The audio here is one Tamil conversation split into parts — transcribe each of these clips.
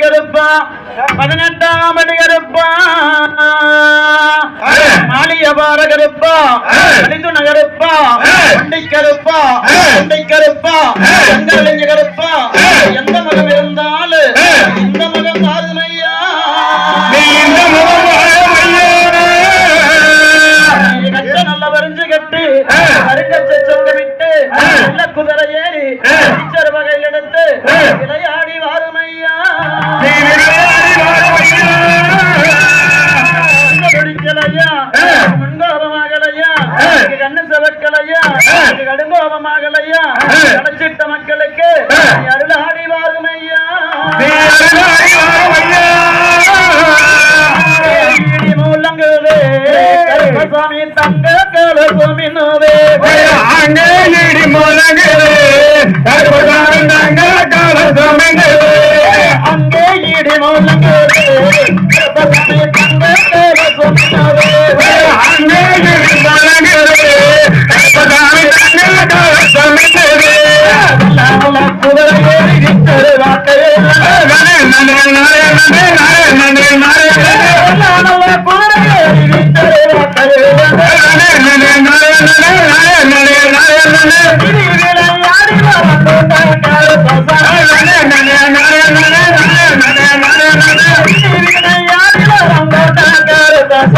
கருப்பா பதினெட்டாம் அடி கருப்பா மாளிகபார கருப்பா மணிதுண கருப்பா வண்டி கருப்பா வண்டி கருப்பா எங்க கருப்பா எந்த மகம் இருந்தாலும் இந்த மகம் கட்ட நல்ல வரிஞ்சு கட்டு. கருக்கச்ச சொங்க விட்டு நல்ல குதிரை ஏறி. வகையில் எடுத்து. விளையாடி தங்க கலசுமினோவே அங்கே ஈடி மூலங்குவே கருப்பசாமி தங்க கலசுமினோவே நல்ல குதிரை ஏறி நிற்கிற வாக்கையே நல்ல குதிரை ஏறி நிற்கிற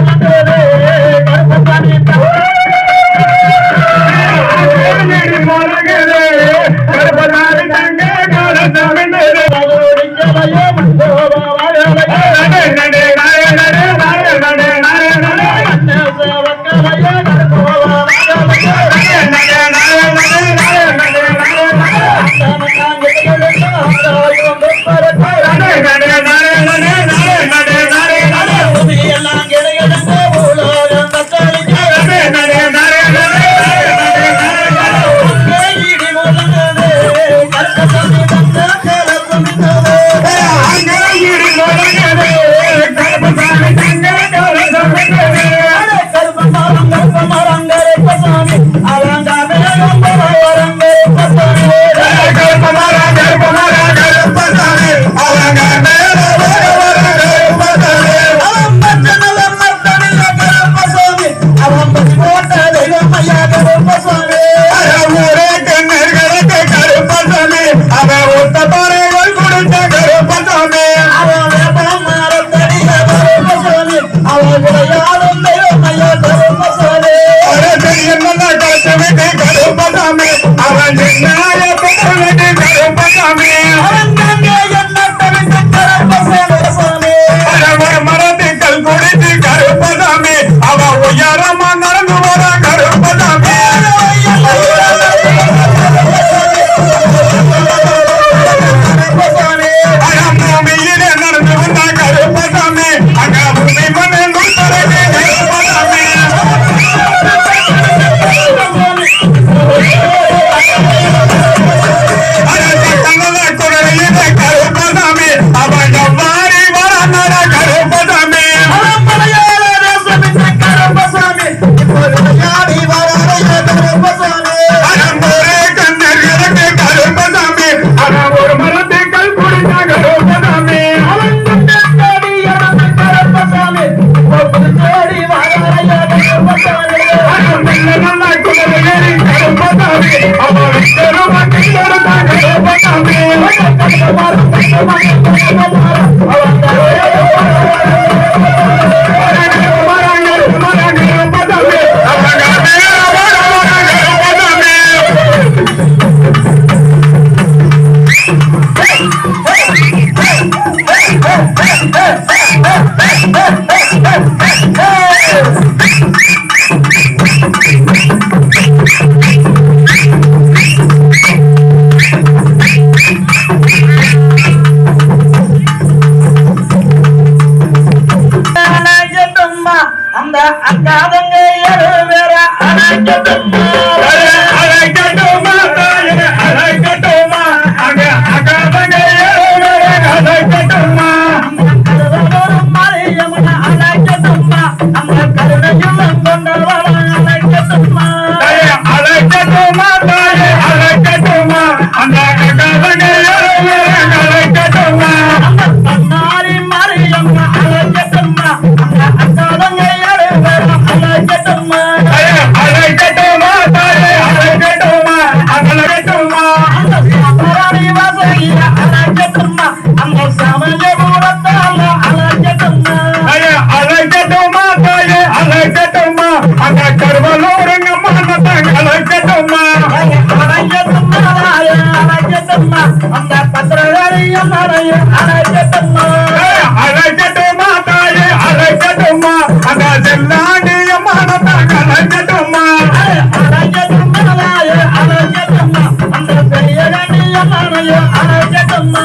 அங்கே சொன்னா அழகிய சொன்னா அழகிய சொன்னா அந்த பத்திரகாரிய மறைய அழகிய சொன்னா அழகட்டு மாதாயே அழகட்டுமா அந்த செல்லாண்டிய மனதாக அழகட்டுமா அழகிய சொன்னாயே அழகிய சொன்னா அந்த பெரிய கண்ணிய மறைய அழகிய சொன்னா